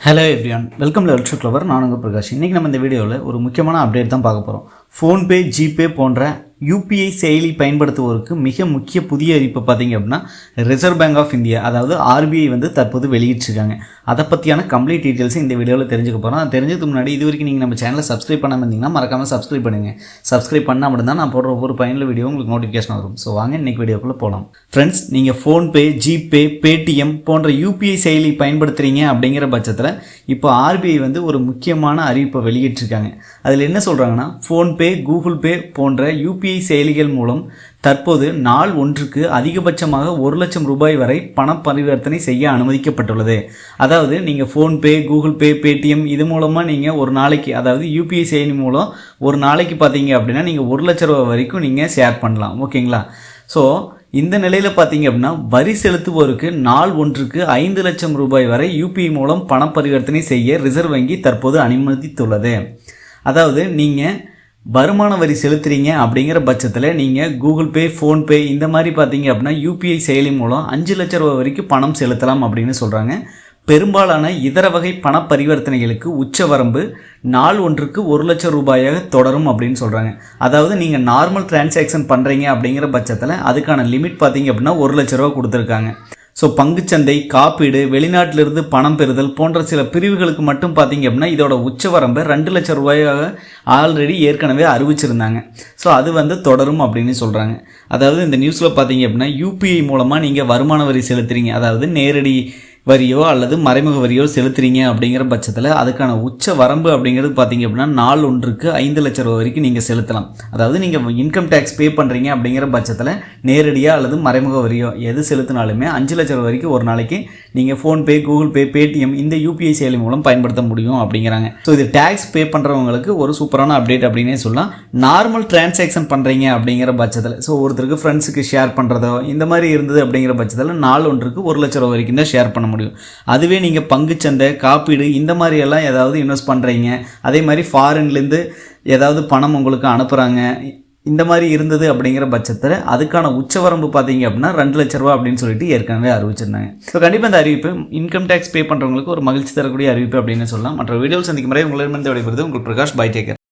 Hello எப்ரியான் welcome level shoe clever நானுங்க பிரகாஷ். இன்றைக்கி நம்ம இந்த வீடியோவில் ஒரு முக்கியமான அப்டேட் தான் பார்க்க போகிறோம் ஃபோன்பே ஜிபே போன்ற யூபிஐ செயலி பயன்படுத்துவோருக்கு மிக முக்கிய புதிய அறிவிப்பு பார்த்தீங்க அப்படின்னா ரிசர்வ் பேங்க் ஆஃப் இந்தியா அதாவது ஆர்பிஐ வந்து தற்போது வெளியிட்டிருக்காங்க. அதை பற்றியான கம்ப்ளீட் டீட்டெயில்ஸ் இந்த வீடியோவில் தெரிஞ்சுக்க போகிறோம் அது தெரிஞ்சதுக்கு முன்னாடி இது வரைக்கும் நீங்கள் நம்ம சேனலை சப்ஸ்கிரைப் பண்ணாமல் இருந்தீங்கன்னா மறக்காமல் சப்ஸ்கிரைப் பண்ணுங்கள் சப்ஸ்கிரைப் பண்ணால் மட்டும்தான் நான் போடுற ஒவ்வொரு பயனுள்ள வீடியோ உங்களுக்கு நோட்டிஃபிகேஷன் வரும். ஸோ வாங்க இன்றைக்கி வீடியோக்குள்ளே போகலாம் ஃப்ரெண்ட்ஸ் நீங்கள் ஃபோன்பே ஜிபே பேடிஎம் போன்ற யூபிஐ செயலி பயன்படுத்துகிறீங்க அப்படிங்கிற பட்சத்தில் இப்போ ஆர்பிஐ வந்து ஒரு முக்கியமான அறிவிப்பை வெளியிட்டிருக்காங்க. அதில் என்ன சொல்கிறாங்கன்னா ஃபோன்பே கூகுள் பே போன்ற யூபிஐ செயலிகள் மூலம் தற்போது நாள் ஒன்றுக்கு அதிகபட்சமாக ஒரு லட்சம் ரூபாய் வரை பண பரிவர்த்தனை செய்ய அனுமதிக்கப்பட்டுள்ளது. அதாவது நீங்கள் ஃபோன்பே கூகுள் பே பேடிஎம் இது மூலமாக நீங்கள் ஒரு நாளைக்கு அதாவது யூபிஐ செயலி மூலம் ஒரு நாளைக்கு பார்த்தீங்க அப்படின்னா நீங்கள் ஒரு லட்ச ரூபா வரைக்கும் நீங்கள் ஷேர் பண்ணலாம். ஓகேங்களா? ஸோ இந்த நிலையில் பார்த்தீங்க அப்படின்னா வரி செலுத்துவோருக்கு நாள் ஒன்றுக்கு ஐந்து லட்சம் ரூபாய் வரை யூபிஐ மூலம் பண பரிவர்த்தனை செய்ய ரிசர்வ் வங்கி தற்போது அனுமதித்துள்ளது. அதாவது நீங்கள் வருமான வரி செலுத்துறீங்க அப்படிங்கிற பட்சத்தில் நீங்கள் கூகுள் பே ஃபோன்பே இந்த மாதிரி பார்த்தீங்க அப்படின்னா யூபிஐ செயலி மூலம் அஞ்சு லட்ச ரூபா வரைக்கும் பணம் செலுத்தலாம் அப்படின்னு சொல்கிறாங்க பெரும்பாலான இதர வகை பண பரிவர்த்தனைகளுக்கு உச்ச வரம்பு நாள் ஒன்றுக்கு ஒரு லட்சம் ரூபாயாக தொடரும் அப்படின்னு சொல்கிறாங்க அதாவது நீங்கள் நார்மல் டிரான்சாக்ஷன் பண்ணுறீங்க அப்படிங்கிற பட்சத்தில் அதுக்கான லிமிட் பார்த்தீங்க அப்படின்னா ஒரு லட்ச ரூபா கொடுத்துருக்காங்க. ஸோ பங்குச்சந்தை காப்பீடு வெளிநாட்டிலிருந்து பணம் பெறுதல் போன்ற சில பிரிவுகளுக்கு மட்டும் பார்த்தீங்க அப்படின்னா இதோட உச்சவரம்பை ரெண்டு லட்சம் ரூபாயாக ஆல்ரெடி ஏற்கனவே அறிவிச்சிருந்தாங்க. ஸோ அது வந்து தொடரும் அப்படின்னு சொல்கிறாங்க அதாவது இந்த நியூஸில் பார்த்தீங்க அப்படின்னா யூபிஐ மூலமாக நீங்கள் வருமான வரி செலுத்துறீங்க. அதாவது நேரடி வரியோ அல்லது மறைமுக வரியோ செலுத்துறீங்க அப்படிங்கிற பட்சத்தில் அதுக்கான உச்ச வரம்பு அப்படிங்கிறது பார்த்தீங்க அப்படின்னா நாள் ஒன்றுக்கு ஐந்து லட்ச ரூபா வரைக்கும் நீங்கள் செலுத்தலாம். அதாவது நீங்கள் இன்கம் டேக்ஸ் பே பண்ணுறீங்க அப்படிங்கிற பட்சத்தில் நேரடியாக அல்லது மறைமுக வரியோ எது செலுத்தினாலுமே அஞ்சு லட்ச ரூபா வரைக்கும் ஒரு நாளைக்கு நீங்கள் ஃபோன்பே கூகுள் பே பேடிஎம் இந்த யூபிஐ செயலி மூலம் பயன்படுத்த முடியும் அப்படிங்கிறாங்க. ஸோ இது டேக்ஸ் பே பண்ணுறவங்களுக்கு ஒரு சூப்பரான அப்டேட் அப்படின்னே சொல்லலாம். நார்மல் டிரான்சாக்ஷன் பண்ணுறீங்க அப்படிங்கிற பட்சத்தில் ஸோ ஒருத்தருக்கு ஃப்ரெண்ட்ஸுக்கு ஷேர் பண்ணுறதோ இந்த மாதிரி இருந்தது அப்படிங்கிற பட்சத்தில் நாள் ஒன்றுக்கு ஒரு லட்ச ரூபா வரைக்கும் தான் ஷேர் பண்ண முடியும். அதுவே நீங்கள் பங்குச்சந்தை காப்பீடு இந்த மாதிரியெல்லாம் ஏதாவது இன்வெஸ்ட் பண்ணுறீங்க அதே மாதிரி ஃபாரின்லேருந்து ஏதாவது பணம் உங்களுக்கு அனுப்புகிறாங்க இந்த மாதிரி இருந்தது அப்படிங்கிற பட்சத்தில் அதுக்கான உச்சவரம்பு பார்த்தீங்க அப்படின்னா ரெண்டு லட்ச ரூபா அப்படின்னு சொல்லிட்டு ஏற்கனவே அறிவிச்சிருந்தாங்க. ஸோ கண்டிப்பாக இந்த அறிவிப்பு இன்கம் டேக்ஸ் பே பண்ணுறவங்களுக்கு ஒரு மகிழ்ச்சி தரக்கூடிய அறிவிப்பு அப்படின்னு சொல்லலாம். மற்ற வீடியோ சந்திக்கும் முறை உங்களிடமிருந்து விடைபெறுது உங்கள் பிரகாஷ் பை டேக்கர்